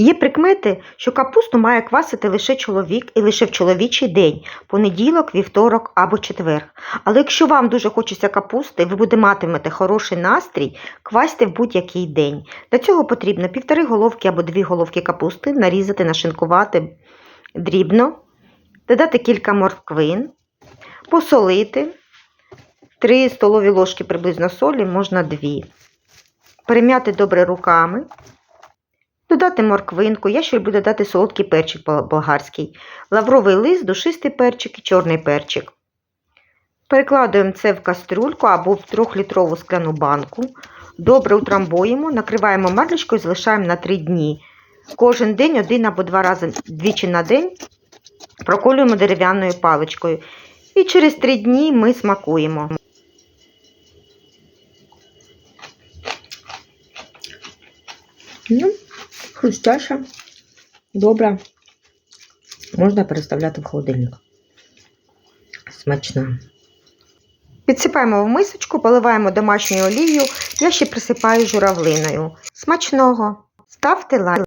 Є прикмети, що капусту має квасити лише чоловік і лише в чоловічий день понеділок, вівторок або четвер. Але якщо вам дуже хочеться капусти, ви будете матимете хороший настрій, квасьте в будь-який день. Для цього потрібно півтори головки або дві головки капусти нарізати, нашинкувати дрібно, додати кілька морквин, посолити, 3 столові ложки приблизно солі, можна 2. Перем'яти добре руками. Додати морквинку, я ще люблю додати солодкий перчик болгарський, лавровий лист, душистий перчик і чорний перчик. Перекладуємо це в кастрюльку або в 3-літрову скляну банку. Добре утрамбуємо, накриваємо марлечкою і залишаємо на 3 дні. Кожен день один або два рази двічі на день проколюємо дерев'яною паличкою. І через 3 дні ми смакуємо. Ну, хрустяша, добра. Можна переставляти в холодильник. Смачна. Підсипаємо в мисочку, поливаємо домашньою олією. Я ще присипаю журавлиною. Смачного! Ставте лайк.